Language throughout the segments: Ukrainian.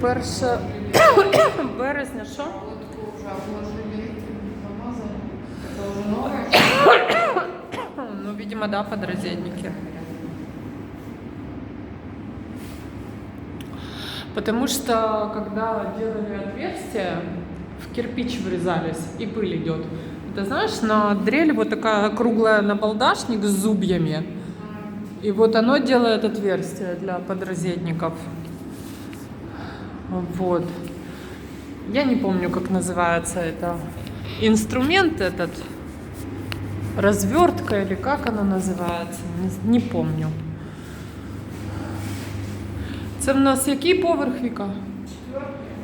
Перше березня, що? Ну, видимо, да, подрозетники. Потому что, когда делали отверстия, в кирпич врезались, и пыль идет. Ты знаешь, на дрель вот такая круглая набалдашник с зубьями. И вот оно делает отверстие для подрозетников. Вот. Я не помню, как называется это инструмент этот. Развертка или как она називається, не, не помню. Це в нас який поверх віка?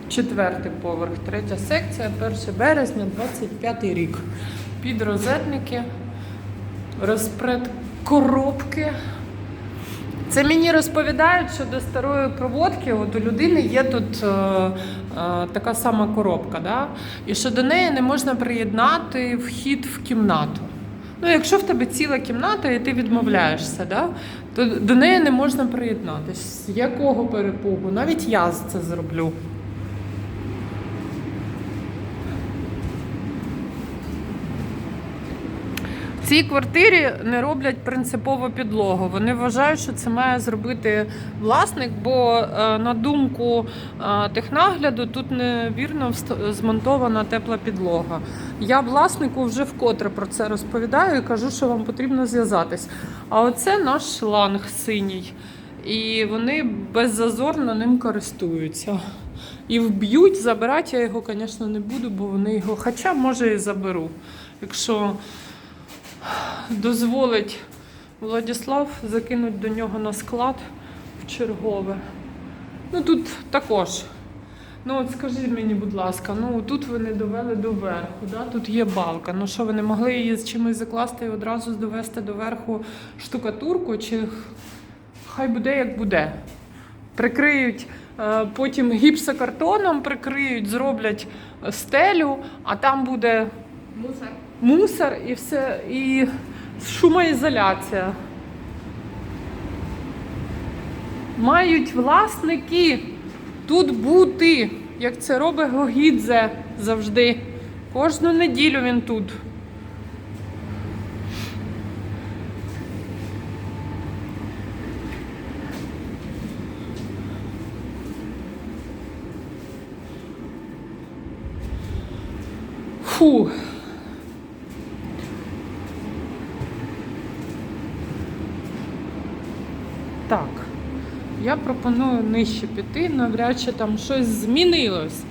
Четвертий поверх, третя секція, 1 березня, 25 рік. Підрозетники, розпред коробки. Це мені розповідають, що до старої проводки от у людини є тут е, е, така сама коробка, да? і що до неї не можна приєднати вхід в кімнату. Ну, якщо в тебе ціла кімната і ти відмовляєшся, да, то до неї не можна приєднатися. З якого перепугу? Навіть я це зроблю. Цій квартирі не роблять принципово підлогу. Вони вважають, що це має зробити власник, бо е, на думку е, технагляду тут невірно змонтована тепла підлога. Я власнику вже вкотре про це розповідаю і кажу, що вам потрібно зв'язатись. А оце наш шланг синій. І вони беззазорно ним користуються. І вб'ють, забирати я його, звісно, не буду, бо вони його, хоча може і заберу. Якщо дозволить Владислав закинуть до нього на склад в чергове. Ну тут також. Ну от скажіть мені, будь ласка, ну тут ви не довели до верху, да? тут є балка. Ну що ви не могли її з чимось закласти і одразу довести до верху штукатурку, чи хай буде як буде. Прикриють е, потім гіпсокартоном, прикриють, зроблять стелю, а там буде Мусор. мусор і все, і шумоізоляція. Мають власники тут бути, як це робить Гогідзе завжди. Кожну неділю він тут. Фу. Так, я пропоную нижче піти, навряд чи там щось змінилось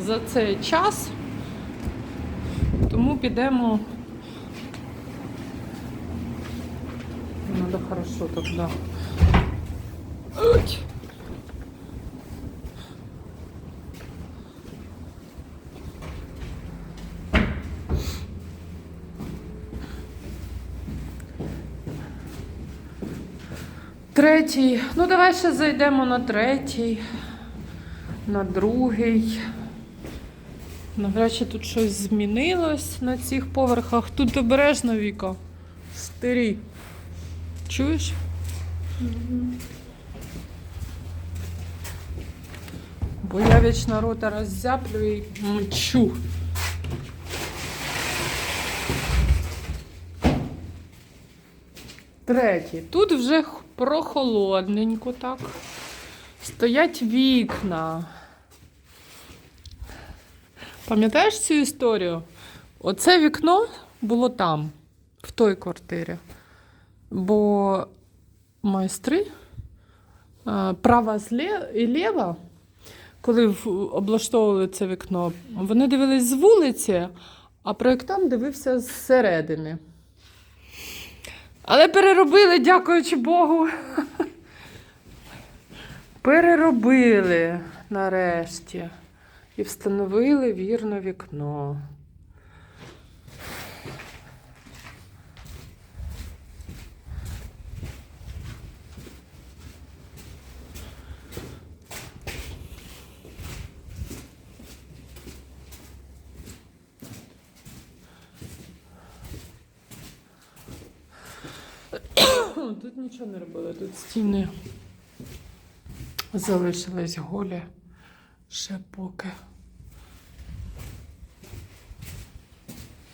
за цей час. Тому підемо. Надо хорошо тогда. Уть. Третій. Ну, давай ще зайдемо на третій, на другий. Навряд чи тут щось змінилось на цих поверхах. Тут обережно Віка. Старі. Чуєш? Бо я вічно рота роззяплю і мчу. Третій. Тут вже прохолодненько так. Стоять вікна. Пам'ятаєш цю історію? Оце вікно було там, в той квартирі. Бо майстри права зле- і ліва, коли облаштовували це вікно, вони дивились з вулиці, а проєктант дивився зсередини. Але переробили, дякуючи Богу. Переробили нарешті. І встановили вірно вікно. Тут нічого не робили, тут стіни залишились голі. Ще поки.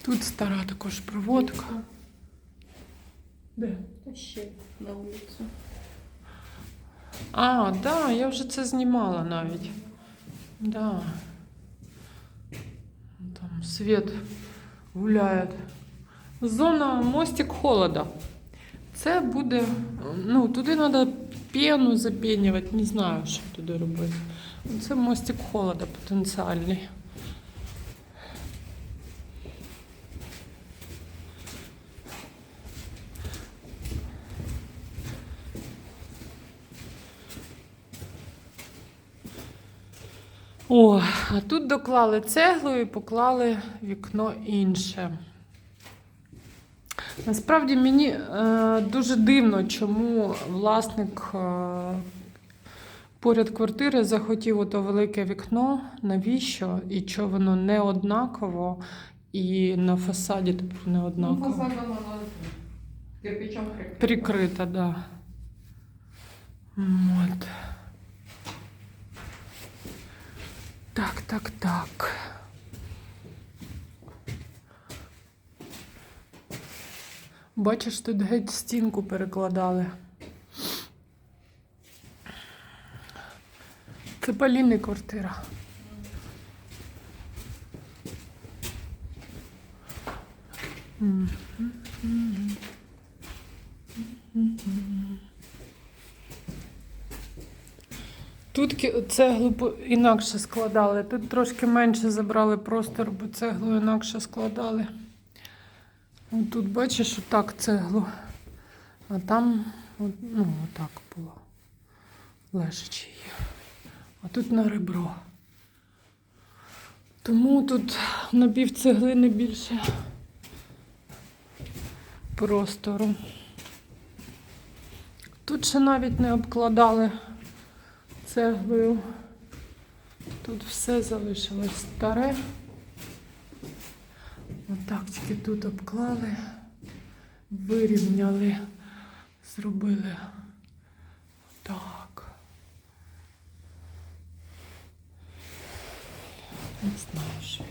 Тут стара також проводка. Де? Та ще на вулицю. А, да, я вже це знімала навіть. Да. Там світ гуляє. Зона мостик холода. Це буде. Ну, туди треба пену запінювати, не знаю, що туди робити. Це мостик холода потенціальний. О, а тут доклали цеглу і поклали вікно інше. Насправді мені е, дуже дивно, чому власник е, поряд квартири захотів ото велике вікно. Навіщо? І що воно не однаково, і на фасаді тепер не Ну, однаково. фасадом воно кирпичом прикрито. Прикрита, да. От. Так, так, так. Бачиш, тут геть стінку перекладали. Це Поліни квартира. Тут цеглу інакше складали, тут трошки менше забрали простору, бо цеглу інакше складали. От Тут бачиш, отак цеглу. А там, ну, отак було. Лежачи її. А тут на ребро. Тому тут на пів цеглини більше простору. Тут ще навіть не обкладали цеглою. Тут все залишилось старе. Отак тільки тут обклали, вирівняли, зробили так. Не знаю, що.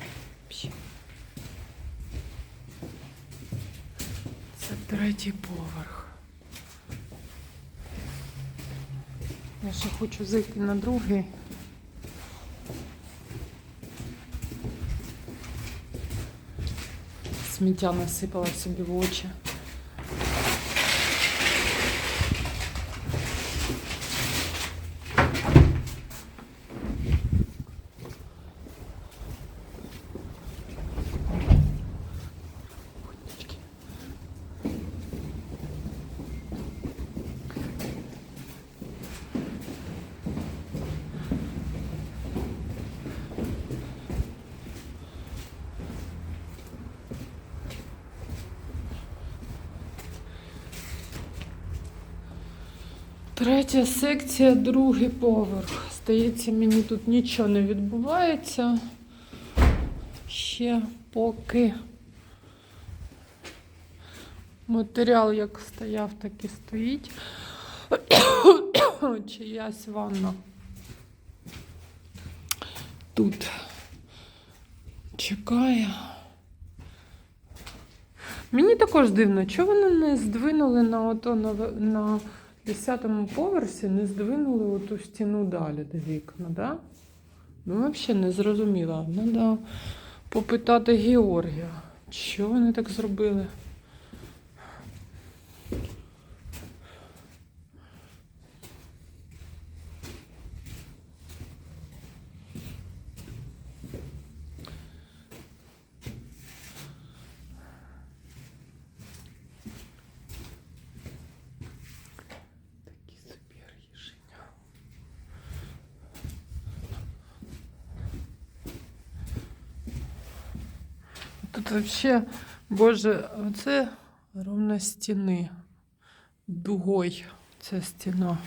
Це третій поверх. Я ще хочу зайти на другий. Сміття насипала собі в очі. Третя секція, другий поверх. Здається, мені тут нічого не відбувається. Ще поки. Матеріал як стояв, так і стоїть. Чиясь ванна. Тут чекає. Мені також дивно, чого вони не здвинули на ото на, в- на 10-му поверсі, не здвинули оту стіну далі до вікна, да? Ну, взагалі не зрозуміла. Треба попитати Георгія, що вони так зробили. Тут вообще, боже, оце ровно стіни. Дугой ця стіна.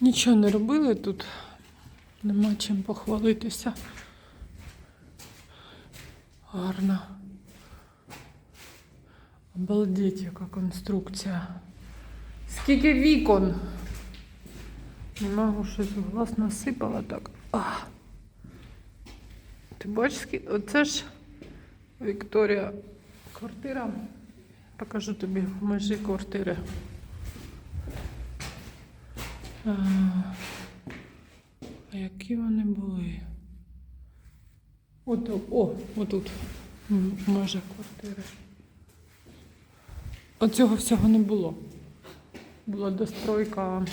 Нічого не робили тут. Нема чим похвалитися. Гарно. Обалдеть, яка конструкція. Скільки вікон. Не можу щось в глаз насипала так. А. Ти бачиш? Оце ж Вікторія квартира. Покажу тобі межі квартири. А які вони були? От, о, отут. М, Межа квартири. Оцього всього не було. Була достройка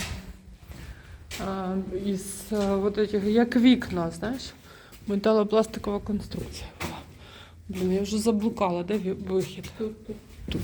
а, із а, от этих, як вікна, знаєш, металопластикова конструкція. була. Блін, я вже заблукала, де вихід? Тут, тут. Тут.